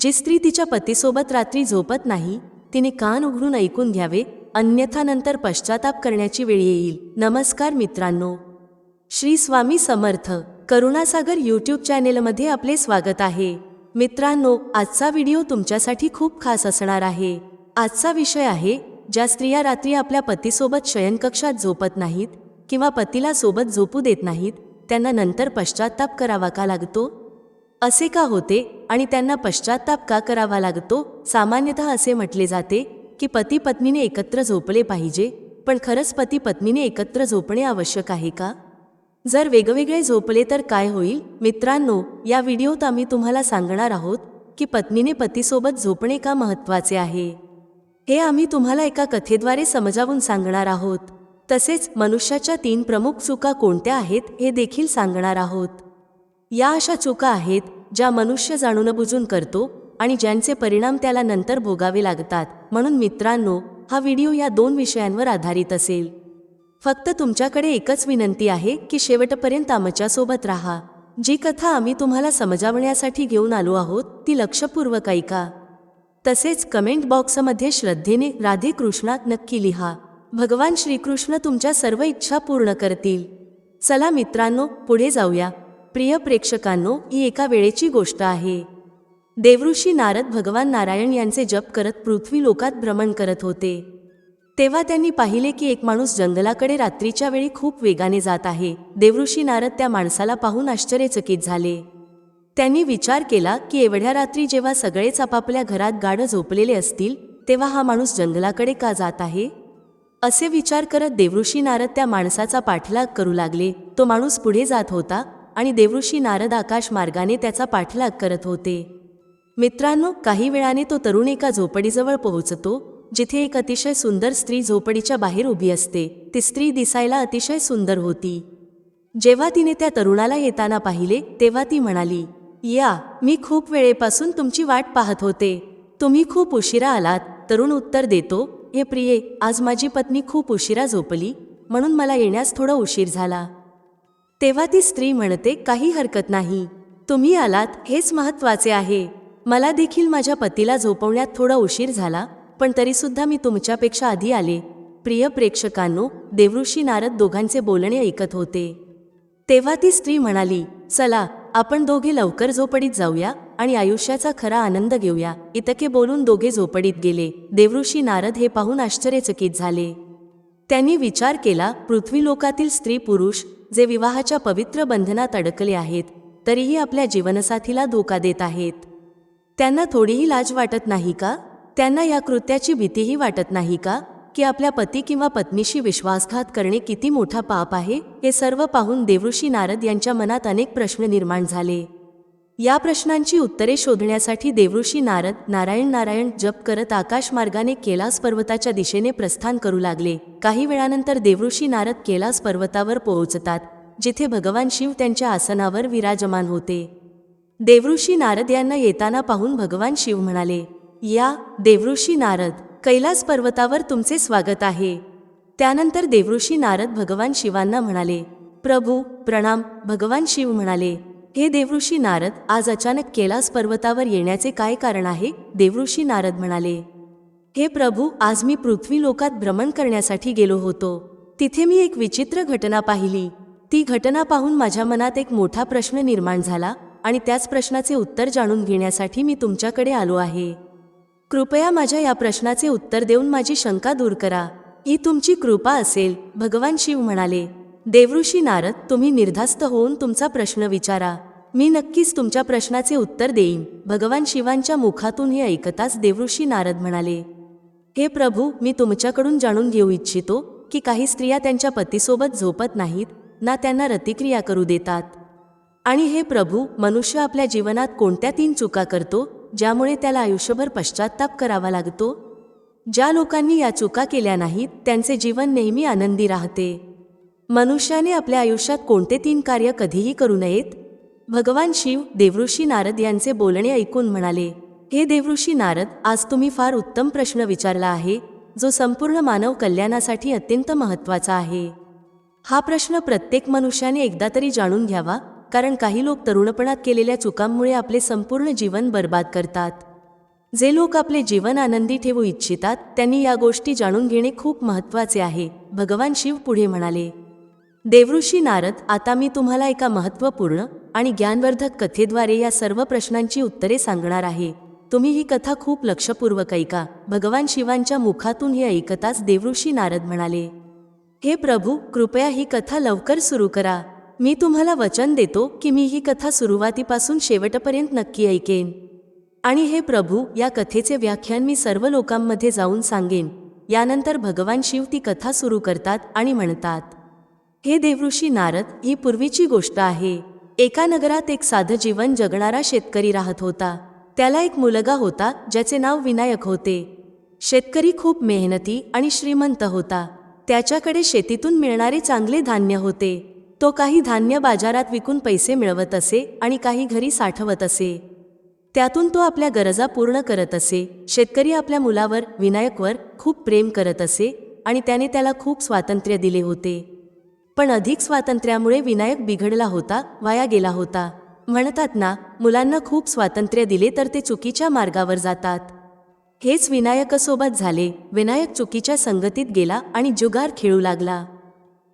जी स्त्री तिच्या पतीसोबत रात्री झोपत नाही तिने कान उघडून ऐकून घ्यावे अन्यथा नंतर पश्चाताप करण्याची वेळ येईल. नमस्कार मित्रांनो. श्री स्वामी समर्थ करुणासागर यूट्यूब चॅनेलमध्ये आपले स्वागत आहे. मित्रांनो आजचा व्हिडिओ तुमच्यासाठी खूप खास असणार आहे. आजचा विषय आहे ज्या स्त्रिया रात्री आपल्या पतीसोबत शयनकक्षात झोपत नाहीत किंवा पतीला सोबत झोपू देत नाहीत त्यांना नंतर पश्चाताप करावा का लागतो? असे का होते? आणि त्यांना पश्चाताप का करावा लागतो? सामान्यतः असे म्हटले जाते की पती पत्नीने एकत्र झोपले पाहिजे. पण खरंच पती पत्नीने एकत्र झोपणे आवश्यक आहे का? जर वेगवेगळे झोपले तर काय होईल? मित्रांनो या व्हिडिओत आम्ही तुम्हाला सांगणार आहोत की पत्नीने पतीसोबत झोपणे का महत्त्वाचे आहे? हे आम्ही तुम्हाला एका कथेद्वारे समजावून सांगणार आहोत. तसेच मनुष्याच्या तीन प्रमुख चुका कोणत्या आहेत हे देखील सांगणार आहोत. या अशा चुका आहेत ज्या मनुष्य जाणून बुजून करतो आणि ज्यांचे परिणाम त्याला नंतर भोगावे लागतात. म्हणून मित्रांनो हा व्हिडिओ या दोन विषयांवर आधारित असेल. फक्त तुमच्याकडे एकच विनंती आहे की शेवटपर्यंत आमच्यासोबत राहा. जी कथा आम्ही तुम्हाला समजावण्यासाठी घेऊन आलो आहोत ती लक्षपूर्वक ऐका. तसेच कमेंट बॉक्समध्ये श्रद्धेने राधे कृष्णा नक्की लिहा. भगवान श्रीकृष्ण तुमच्या सर्व इच्छा पूर्ण करतील. चला मित्रांनो पुढे जाऊया. प्रिय प्रेक्षकांनो ही एका वेळेची गोष्ट आहे. देवऋषी नारद भगवान नारायण यांचे जप करत पृथ्वी लोकात भ्रमण करत होते. तेव्हा त्यांनी पाहिले की एक माणूस जंगलाकडे रात्रीच्या वेळी खूप वेगाने जात आहे. देवऋषी नारद त्या माणसाला पाहून आश्चर्यचकित झाले. त्यांनी विचार केला की एवढ्या रात्री जेव्हा सगळेच आपापल्या घरात गाढ झोपलेले असतील तेव्हा हा माणूस जंगलाकडे का जात आहे? असे विचार करत देवऋषी नारद त्या माणसाचा पाठलाग करू लागले. तो माणूस पुढे जात होता आणि देवऋषी नारद आकाश मार्गाने त्याचा पाठलाग करत होते. मित्रांनो काही वेळाने तो तरुण एका झोपडीजवळ पोहोचतो जिथे एक अतिशय सुंदर स्त्री झोपडीच्या बाहेर उभी असते. ती स्त्री दिसायला अतिशय सुंदर होती. जेव्हा तिने त्या तरुणाला येताना पाहिले तेव्हा ती म्हणाली या मी खूप वेळेपासून तुमची वाट पाहत होते. तुम्ही खूप उशिरा आलात. तरुण उत्तर देतो हे प्रिये आज माझी पत्नी खूप उशिरा झोपली म्हणून मला येण्यास थोडा उशीर झाला. तेव्हा ती स्त्री म्हणते काही हरकत नाही. तुम्ही आलात हेच महत्त्वाचे आहे. मला देखील माझ्या पतीला झोपवण्यात थोडा उशीर झाला पण तरीसुद्धा मी तुमच्यापेक्षा आधी आले. प्रिय प्रेक्षकांनो देवऋषी नारद दोघांचे बोलणे ऐकत होते. तेव्हा ती स्त्री म्हणाली चला आपण दोघे लवकर झोपडीत जाऊया आणि आयुष्याचा खरा आनंद घेऊया. इतके बोलून दोघे झोपडीत गेले. देवऋषी नारद हे पाहून आश्चर्यचकित झाले. त्यांनी विचार केला पृथ्वी लोकातील स्त्री पुरुष जे विवाहाच्या पवित्र बंधनात अडकले आहेत तरीही आपल्या जीवनसाथीला धोका देत आहेत. त्यांना थोडीही लाज वाटत नाही का? त्यांना या कृत्याची भीतीही वाटत नाही का? की आपल्या पती किंवा पत्नीशी विश्वासघात करणे किती मोठा पाप आहे हे सर्व पाहून देवऋषी नारद यांच्या मनात अनेक प्रश्न निर्माण झाले. या प्रश्नांची उत्तरे शोधण्यासाठी देवऋषी नारद नारायण नारायण जप करत आकाशमार्गाने कैलास पर्वताच्या दिशेने प्रस्थान करू लागले. काही वेळानंतर देवऋषी नारद कैलास पर्वतावर पोहोचतात जिथे भगवान शिव त्यांच्या आसनावर विराजमान होते. देवऋषी नारद यांना येताना पाहून भगवान शिव म्हणाले या देवऋषी नारद कैलास पर्वतावर तुमचे स्वागत आहे. त्यानंतर देवऋषी नारद भगवान शिवांना म्हणाले प्रभू प्रणाम भगवान शिव म्हणाले हे देवऋषी नारद आज अचानक कैलास पर्वतावर येण्याचे काय कारण आहे? देवऋषी नारद म्हणाले हे प्रभू आज मी पृथ्वी लोकात भ्रमण करण्यासाठी गेलो होतो. तिथे मी एक विचित्र घटना पाहिली. ती घटना पाहून माझ्या मनात एक मोठा प्रश्न निर्माण झाला आणि त्याच प्रश्नाचे उत्तर जाणून घेण्यासाठी मी तुमच्याकडे आलो आहे. कृपया माझ्या या प्रश्नाचे उत्तर देऊन माझी शंका दूर करा. ही तुमची कृपा असेल भगवान शिव म्हणाले. देवऋषी नारद तुम्ही निर्धास्त होऊन तुमचा प्रश्न विचारा. मी नक्कीच तुमच्या प्रश्नाचे उत्तर देईन. भगवान शिवांच्या मुखातून हे ऐकताच देवऋषी नारद म्हणाले हे प्रभू मी तुमच्याकडून जाणून घेऊ इच्छितो की काही स्त्रिया त्यांच्या पतीसोबत झोपत नाहीत ना त्यांना रतिक्रिया करू देतात. आणि हे प्रभू मनुष्य आपल्या जीवनात कोणत्या तीन चुका करतो ज्यामुळे त्याला आयुष्यभर पश्चाताप करावा लागतो? ज्या लोकांनी या चुका केल्या नाहीत त्यांचे जीवन नेहमी आनंदी राहते. मनुष्याने आपल्या आयुष्यात कोणते तीन कार्य कधीही करू नयेत? भगवान शिव देवऋषी नारद यांचे बोलणे ऐकून म्हणाले हे देवऋषी नारद आज तुम्ही फार उत्तम प्रश्न विचारला आहे जो संपूर्ण मानव कल्याणासाठी अत्यंत महत्त्वाचा आहे. हा प्रश्न प्रत्येक मनुष्याने एकदा तरी जाणून घ्यावा कारण काही लोक तरुणपणात केलेल्या चुकांमुळे आपले संपूर्ण जीवन बर्बाद करतात. जे लोक आपले जीवन आनंदी ठेवू इच्छितात त्यांनी या गोष्टी जाणून घेणे खूप महत्त्वाचे आहे भगवान शिव पुढे म्हणाले. देवऋषी नारद आता मी तुम्हाला एका महत्त्वपूर्ण आणि ज्ञानवर्धक कथेद्वारे या सर्व प्रश्नांची उत्तरे सांगणार आहे. तुम्ही ही कथा खूप लक्षपूर्वक ऐका. भगवान शिवांच्या मुखातून हे ऐकताच देवऋषी नारद म्हणाले हे प्रभू कृपया ही कथा लवकर सुरू करा. मी तुम्हाला वचन देतो की मी ही कथा सुरुवातीपासून शेवटपर्यंत नक्की ऐकेन. आणि हे प्रभू या कथेचे व्याख्यान मी सर्व लोकांमध्ये जाऊन सांगेन. यानंतर भगवान शिव ती कथा सुरू करतात आणि म्हणतात हे देवऋषी नारद ही पूर्वीची गोष्ट आहे. एका नगरात एक साधं जीवन जगणारा शेतकरी राहत होता. त्याला एक मुलगा होता ज्याचे नाव विनायक होते. शेतकरी खूप मेहनती आणि श्रीमंत होता. त्याच्याकडे शेतीतून मिळणारे चांगले धान्य होते. तो काही धान्य बाजारात विकून पैसे मिळवत असे आणि काही घरी साठवत असे. त्यातून तो आपल्या गरजा पूर्ण करत असे. शेतकरी आपल्या मुलावर विनायकवर खूप प्रेम करत असे आणि त्याने त्याला खूप स्वातंत्र्य दिले होते. पण अधिक स्वातंत्र्यामुळे विनायक बिघडला होता वाया गेला होता. म्हणतात ना मुलांना खूप स्वातंत्र्य दिले तर ते चुकीच्या मार्गावर जातात. हेच विनायकासोबत झाले. विनायक चुकीच्या संगतीत गेला आणि जुगार खेळू लागला.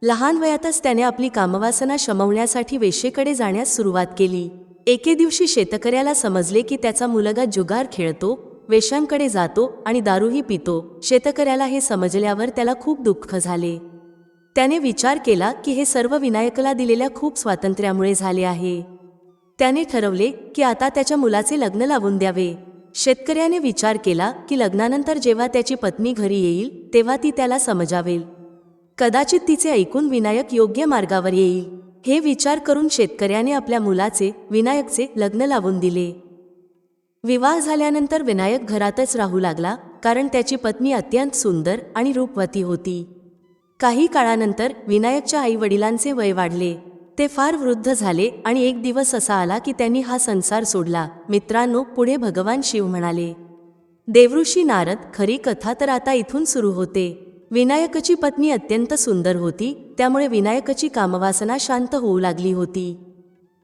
लहान वयातच त्याने आपली कामवासना शमवण्यासाठी वेशेकडे जाण्यास सुरुवात केली. एके दिवशी शेतकऱ्याला समजले की त्याचा मुलगा जुगार खेळतो वेशांकडे जातो आणि दारूही पितो. शेतकऱ्याला हे समजल्यावर त्याला खूप दुःख झाले. त्याने विचार केला की हे सर्व विनायकला दिलेल्या खूप स्वातंत्र्यामुळे झाले आहे. त्याने ठरवले की आता त्याच्या मुलाचे लग्न लावून द्यावे. शेतकऱ्याने विचार केला की लग्नानंतर जेव्हा त्याची पत्नी घरी येईल तेव्हा ती त्याला समजावेल कदाचित तिचे ऐकून विनायक योग्य मार्गावर येईल. हे विचार करून शेतकऱ्याने आपल्या मुलाचे विनायकचे लग्न लावून दिले. विवाह झाल्यानंतर विनायक घरातच राहू लागला कारण त्याची पत्नी अत्यंत सुंदर आणि रूपवती होती. काही काळानंतर विनायकच्या आई वडिलांचे वय वाढले. ते फार वृद्ध झाले आणि एक दिवस असा आला की त्यांनी हा संसार सोडला. मित्रांनो पुढे भगवान शिव म्हणाले देवऋषी नारद खरी कथा तर आता इथून सुरू होते. विनायकची पत्नी अत्यंत सुंदर होती त्यामुळे विनायकाची कामवासना शांत होऊ लागली होती.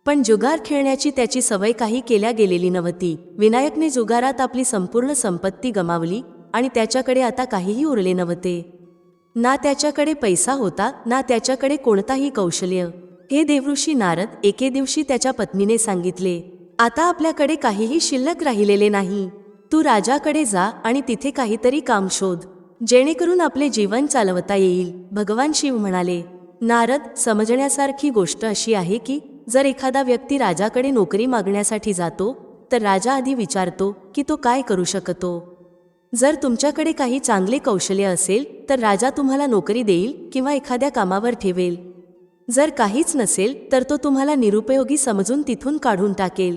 पण जुगार खेळण्याची त्याची सवय काही केल्या गेलेली नव्हती. विनायकने जुगारात आपली संपूर्ण संपत्ती गमावली आणि त्याच्याकडे आता काहीही उरले नव्हते. ना त्याच्याकडे पैसा होता ना त्याच्याकडे कोणताही कौशल्य. हे देवऋषी नारद एके दिवशी त्याच्या पत्नीने सांगितले आता आपल्याकडे काहीही शिल्लक राहिलेले नाही. तू राजाकडे जा आणि तिथे काहीतरी काम शोध. जेणेकरून आपले जीवन चालवता येईल. भगवान शिव म्हणाले नारद समजण्यासारखी गोष्ट अशी आहे की जर एखादा व्यक्ती राजाकडे नोकरी मागण्यासाठी जातो तर राजा आधी विचारतो की तो काय करू शकतो. जर तुमच्याकडे काही चांगले कौशल्य असेल तर राजा तुम्हाला नोकरी देईल किंवा एखाद्या कामावर ठेवेल. जर काहीच नसेल तर तो तुम्हाला निरुपयोगी समजून तिथून काढून टाकेल.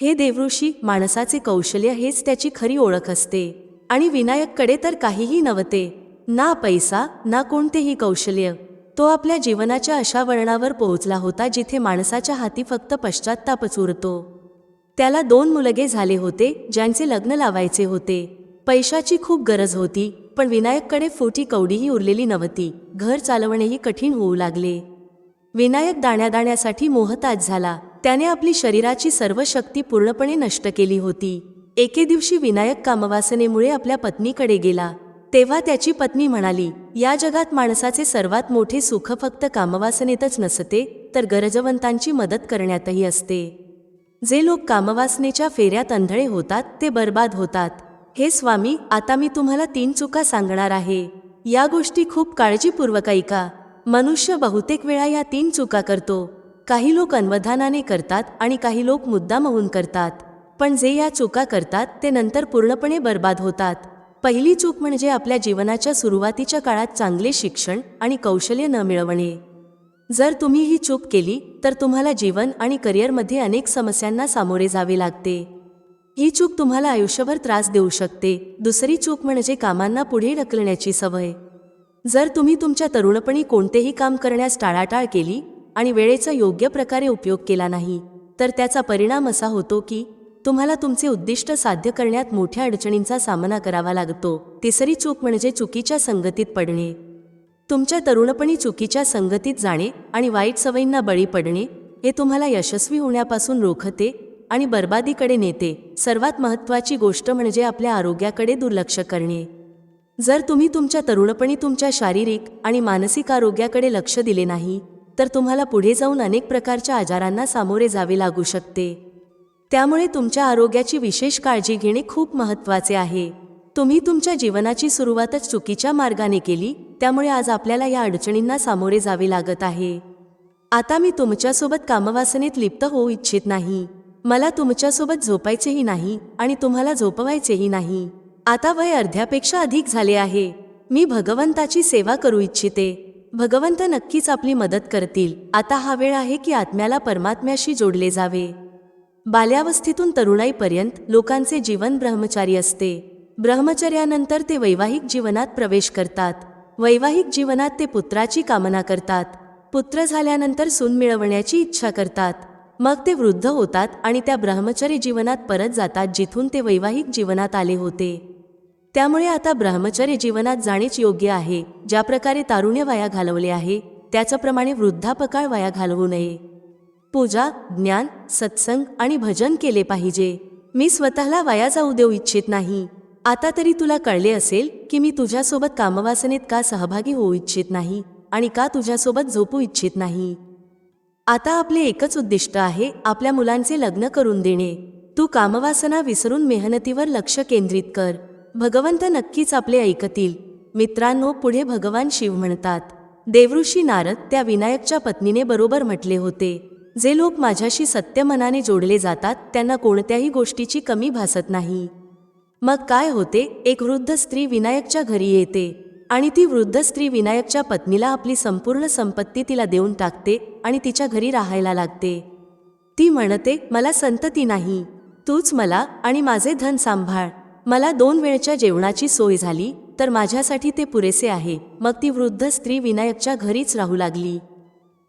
हे देवऋषी माणसाचे कौशल्य हेच त्याची खरी ओळख असते. आणि विनायककडे तर काहीही नव्हते. ना पैसा ना कोणतेही कौशल्य. तो आपल्या जीवनाच्या अशा वळणावर पोहोचला होता जिथे माणसाच्या हाती फक्त पश्चात्तापच उरतो. त्याला दोन मुलगे झाले होते ज्यांचे लग्न लावायचे होते. पैशाची खूप गरज होती पण विनायककडे फोटी कवडीही उरलेली नव्हती. घर चालवणेही कठीण होऊ लागले. विनायक दाण्यादाण्यासाठी मोहताज झाला. त्याने आपली शरीराची सर्व शक्ती पूर्णपणे नष्ट केली होती. एके दिवशी विनायक कामवासनेमुळे आपल्या पत्नीकडे गेला. तेव्हा त्याची पत्नी म्हणाली या जगात माणसाचे सर्वात मोठे सुख फक्त कामवासनेतच नसते तर गरजवंतांची मदत करण्यातही असते. जे लोक कामवासनेच्या फेऱ्यात अंधळे होतात ते बर्बाद होतात. हे स्वामी आता मी तुम्हाला तीन चुका सांगणार आहे. या गोष्टी खूप काळजीपूर्वक ऐका. मनुष्य बहुतेक वेळा या तीन चुका करतो. काही लोक अन्वधानाने करतात आणि काही लोक मुद्दामहून करतात. पण जे या चुका करतात ते नंतर पूर्णपणे बर्बाद होतात. पहिली चूक म्हणजे आपल्या जीवनाच्या सुरुवातीच्या काळात चांगले शिक्षण आणि कौशल्य न मिळवणे. जर तुम्ही ही चूक केली तर तुम्हाला जीवन आणि करिअरमध्ये अनेक समस्यांना सामोरे जावे लागते. ही चूक तुम्हाला आयुष्यभर त्रास देऊ शकते. दुसरी चूक म्हणजे कामांना पुढे ढकलण्याची सवय. जर तुम्ही तुमच्या तरुणपणी कोणतेही काम करण्यास टाळाटाळ केली आणि वेळेचा योग्य प्रकारे उपयोग केला नाही तर त्याचा परिणाम असा होतो की तुम्हाला तुमचे उद्दिष्ट साध्य करण्यात मोठ्या अडचणींचा सामना करावा लागतो. तिसरी चूक म्हणजे चुकीच्या संगतीत पडणे. तुमच्या तरुणपणी चुकीच्या संगतीत जाणे आणि वाईट सवयींना बळी पडणे हे तुम्हाला यशस्वी होण्यापासून रोखते आणि बर्बादीकडे नेते. सर्वात महत्त्वाची गोष्ट म्हणजे आपल्या आरोग्याकडे दुर्लक्ष करणे. जर तुम्ही तुमच्या तरुणपणी तुमच्या शारीरिक आणि मानसिक आरोग्याकडे लक्ष दिले नाही तर तुम्हाला पुढे जाऊन अनेक प्रकारच्या आजारांना सामोरे जावे लागू शकते. त्यामुळे तुमच्या आरोग्याची विशेष काळजी घेणे खूप महत्त्वाचे आहे. तुम्ही तुमच्या जीवनाची सुरुवातच चुकीच्या मार्गाने केली त्यामुळे आज आपल्याला या अडचणींना सामोरे जावे लागत आहे. आता मी तुमच्यासोबत कामवासनेत लिप्त होऊ इच्छित नाही. मला तुमच्यासोबत झोपायचेही नाही आणि तुम्हाला झोपवायचेही नाही. आता वय अर्ध्यापेक्षा अधिक झाले आहे. मी भगवंताची सेवा करू इच्छिते. भगवंत नक्कीच आपली मदत करतील. आता हा वेळ आहे की आत्म्याला परमात्म्याशी जोडले जावे. बाल्यावस्थेतून तरुणाईपर्यंत लोकांचे जीवन ब्रह्मचारी असते. ब्रह्मचर्यानंतर ते वैवाहिक जीवनात प्रवेश करतात. वैवाहिक जीवनात ते पुत्राची कामना करतात. पुत्र झाल्यानंतर सून मिळवण्याची इच्छा करतात. मग ते वृद्ध होतात आणि त्या ब्रह्मचर्य जीवनात परत जातात जिथून ते वैवाहिक जीवनात आले होते. त्यामुळे आता ब्रह्मचर्य जीवनात जाणेच योग्य आहे. ज्या प्रकारे तारुण्य वाया घालवले आहे त्याचप्रमाणे वृद्धापकाळ वया घालवू नये. पूजा ज्ञान सत्संग आणि भजन केले पाहिजे. मी स्वतःला वाया जाऊ देऊ इच्छित नाही. आता तरी तुला कळले असेल की मी तुझ्यासोबत कामवासनेत का सहभागी होऊ इच्छित नाही आणि का तुझ्यासोबत झोपू इच्छित नाही. आता आपले एकच उद्दिष्ट आहे आपल्या मुलांचे लग्न करून देणे. तू कामवासना विसरून मेहनतीवर लक्ष केंद्रित कर. भगवंत नक्कीच आपले ऐकतील. मित्रांनो पुढे भगवान शिव म्हणतात देवऋषी नारद त्या विनायकच्या पत्नीने बरोबर म्हटले होते. जे लोक माझ्याशी सत्य मनाने जोडले जातात त्यांना कोणत्याही गोष्टीची कमी भासत नाही. मग काय होते? एक वृद्ध स्त्री विनायकच्या घरी येते. आणि ती वृद्ध स्त्री विनायकच्या पत्नीला आपली संपूर्ण संपत्ती तिला देऊन टाकते आणि तिच्या घरी राहायला लागते. ती म्हणते मला संतती नाही. तूच मला आणि माझे धन सांभाळ. मला दोन वेळच्या जेवणाची सोय झाली तर माझ्यासाठी ते पुरेसे आहे. मग ती वृद्ध स्त्री विनायकच्या घरीच राहू लागली.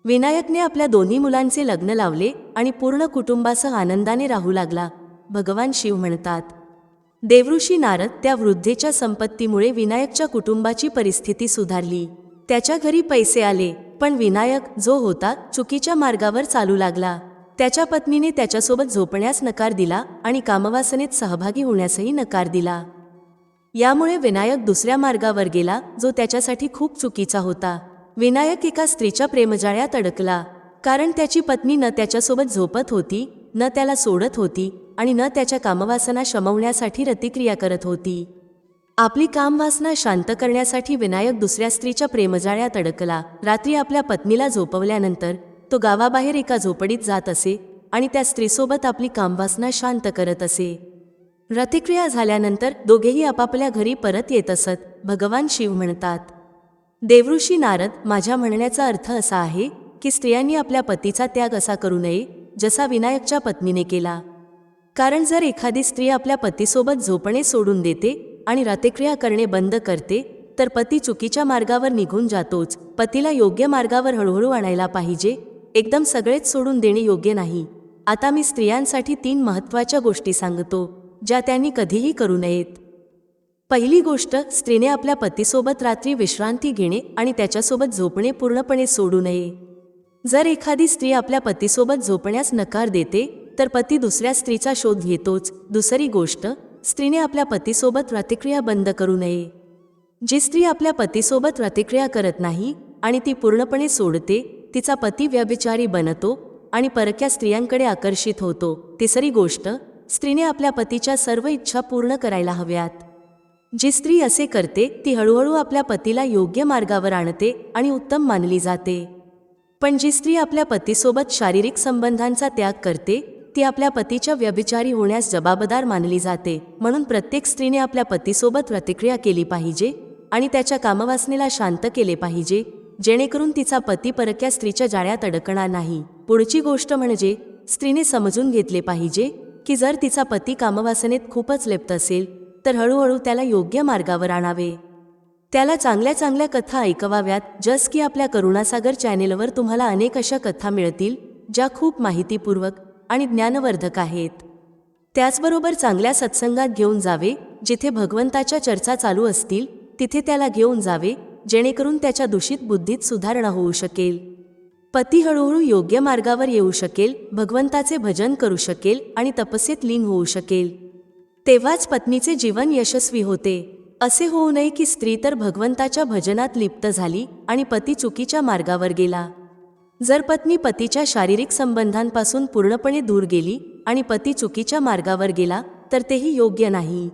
विनायकने आपल्या दोन्ही मुलांचे लग्न लावले आणि पूर्ण कुटुंबासह आनंदाने राहू लागला. भगवान शिव म्हणतात देवऋषी नारद त्या वृद्धेच्या संपत्तीमुळे विनायकच्या कुटुंबाची परिस्थिती सुधारली. त्याच्या घरी पैसे आले पण विनायक जो होता चुकीच्या मार्गावर चालू लागला. त्याच्या पत्नीने त्याच्यासोबत झोपण्यास नकार दिला आणि कामवासनेत सहभागी होण्यासही नकार दिला. यामुळे विनायक दुसऱ्या मार्गावर गेला जो त्याच्यासाठी खूप चुकीचा होता. विनायक एका स्त्रीच्या प्रेमजाळ्यात अडकला कारण त्याची पत्नी न त्याच्यासोबत झोपत होती न त्याला सोडत होती आणि न त्याच्या कामवासना शमवण्यासाठी प्रतिक्रिया करत होती. आपली कामवासना शांत करण्यासाठी विनायक दुसऱ्या स्त्रीच्या प्रेमजाळ्यात अडकला. रात्री आपल्या पत्नीला झोपवल्यानंतर तो गावाबाहेर एका झोपडीत जात असे आणि त्या स्त्रीसोबत आपली कामवासना शांत करत असे. प्रतिक्रिया झाल्यानंतर दोघेही आपापल्या घरी परत येत असत भगवान शिव म्हणतात. देवऋषी नारद माझ्या म्हणण्याचा अर्थ असा आहे की स्त्रियांनी आपल्या पतीचा त्याग असा करू नये जसा विनायकच्या पत्नीने केला. कारण जर एखादी स्त्री आपल्या पतीसोबत झोपणे सोडून देते आणि रतिक्रिया करणे बंद करते तर पती चुकीच्या मार्गावर निघून जातोच. पतीला योग्य मार्गावर हळूहळू आणायला पाहिजे. एकदम सगळेच सोडून देणे योग्य नाही. आता मी स्त्रियांसाठी तीन महत्त्वाच्या गोष्टी सांगतो ज्या त्यांनी कधीही करू नयेत. पहिली गोष्ट स्त्रीने आपल्या पतीसोबत रात्री विश्रांती घेणे आणि त्याच्यासोबत झोपणे पूर्णपणे सोडू नये. जर एखादी स्त्री आपल्या पतीसोबत झोपण्यास नकार देते तर पती दुसऱ्या स्त्रीचा शोध घेतोच. दुसरी गोष्ट स्त्रीने आपल्या पतीसोबत प्रतिक्रिया बंद करू नये. जी स्त्री आपल्या पतीसोबत प्रतिक्रिया करत नाही आणि ती पूर्णपणे सोडते तिचा पती व्यभिचारी बनतो आणि परक्या स्त्रियांकडे आकर्षित होतो. तिसरी गोष्ट स्त्रीने आपल्या पतीच्या सर्व इच्छा पूर्ण करायला हव्यात. जी स्त्री असे करते ती हळूहळू आपल्या पतीला योग्य मार्गावर आणते आणि उत्तम मानली जाते. पण जी स्त्री आपल्या पतीसोबत शारीरिक संबंधांचा त्याग करते ती आपल्या पतीच्या व्यभिचारी होण्यास जबाबदार मानली जाते. म्हणून प्रत्येक स्त्रीने आपल्या पतीसोबत प्रतिक्रिया केली पाहिजे आणि त्याच्या कामवासनेला शांत केले पाहिजे जेणेकरून तिचा पती परक्या स्त्रीच्या जाळ्यात अडकणार नाही. पुढची गोष्ट म्हणजे स्त्रीने समजून घेतले पाहिजे की जर तिचा पती कामवासनेत खूपच लिप्त असेल तर हळूहळू त्याला योग्य मार्गावर आणावे. त्याला चांगल्या चांगल्या कथा ऐकवाव्यात जस की आपल्या करुणासागर चॅनेलवर तुम्हाला अनेक अशा कथा मिळतील ज्या खूप माहितीपूर्वक आणि ज्ञानवर्धक आहेत. त्याचबरोबर चांगल्या सत्संगात घेऊन जावे जिथे भगवंताच्या चर्चा चालू असतील तिथे त्याला घेऊन जावे जेणेकरून त्याच्या दूषित बुद्धीत सुधारणा होऊ शकेल. पती हळूहळू योग्य मार्गावर येऊ शकेल भगवंताचे भजन करू शकेल आणि तपस्येत लीन होऊ शकेल. तेव्हाच पत्नीचे जीवन यशस्वी होते. असे होऊ नये की स्त्री तर भगवंताच्या भजनात लिप्त झाली आणि पती चुकीच्या मार्गावर गेला. जर पत्नी पतीच्या शारीरिक संबंधांपासून पूर्णपणे दूर गेली आणि पती चुकीच्या मार्गावर गेला तर तेही योग्य नाही.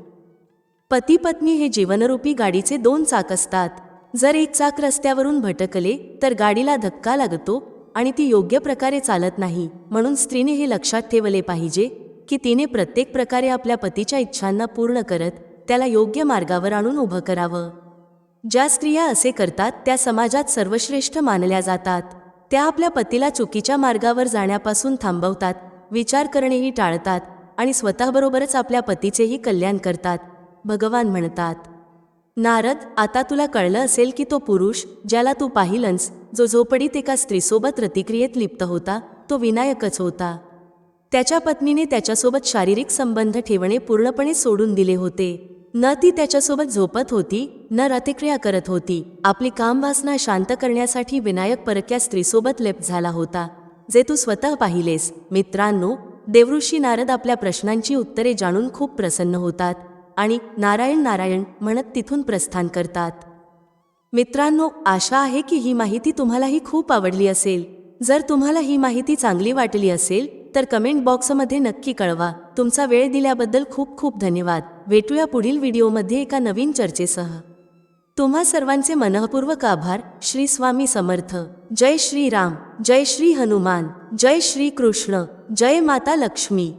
पती पत्नी हे जीवनरूपी गाडीचे दोन चाक असतात. जर एक चाक रस्त्यावरून भटकले तर गाडीला धक्का लागतो आणि ती योग्य प्रकारे चालत नाही. म्हणून स्त्रीने हे लक्षात ठेवले पाहिजे की तिने प्रत्येक प्रकारे आपल्या पतीच्या इच्छांना पूर्ण करत त्याला योग्य मार्गावर आणून उभं करावं. ज्या स्त्रिया असे करतात त्या समाजात सर्वश्रेष्ठ मानल्या जातात. त्या आपल्या पतीला चुकीच्या मार्गावर जाण्यापासून थांबवतात विचार करणेही टाळतात आणि स्वतःबरोबरच आपल्या पतीचेही कल्याण करतात भगवान म्हणतात. नारद आता तुला कळलं असेल की तो पुरुष ज्याला तू पाहिलंस जो झोपडीत एका स्त्रीसोबत प्रतिक्रियेत लिप्त होता तो विनायकच होता. त्याच्या पत्नीने त्याच्यासोबत शारीरिक संबंध ठेवणे पूर्णपणे सोडून दिले होते. न ती त्याच्यासोबत झोपत होती न रतिक्रिया करत होती. आपली कामवासना शांत करण्यासाठी विनायक परक्या स्त्रीसोबत लेप झाला होता. जे तू स्वतः पाहिलेस. मित्रांनो देवऋषी नारद आपल्या प्रश्नांची उत्तरे जाणून खूप प्रसन्न होतात आणि नारायण नारायण म्हणत तिथून प्रस्थान करतात. मित्रांनो आशा आहे की ही माहिती तुम्हालाही खूप आवडली असेल. जर तुम्हाला ही माहिती चांगली वाटली असेल तर कमेंट बॉक्समध्ये नक्की कळवा. तुमचा वेळ दिल्याबद्दल खूप खूप धन्यवाद. भेटूया पुढील व्हिडिओमध्ये एका नवीन चर्चेसह. तुम्हा सर्वांचे मनःपूर्वक आभार. श्री स्वामी समर्थ. जय श्री राम. जय श्री हनुमान. जय श्री कृष्ण. जय माता लक्ष्मी.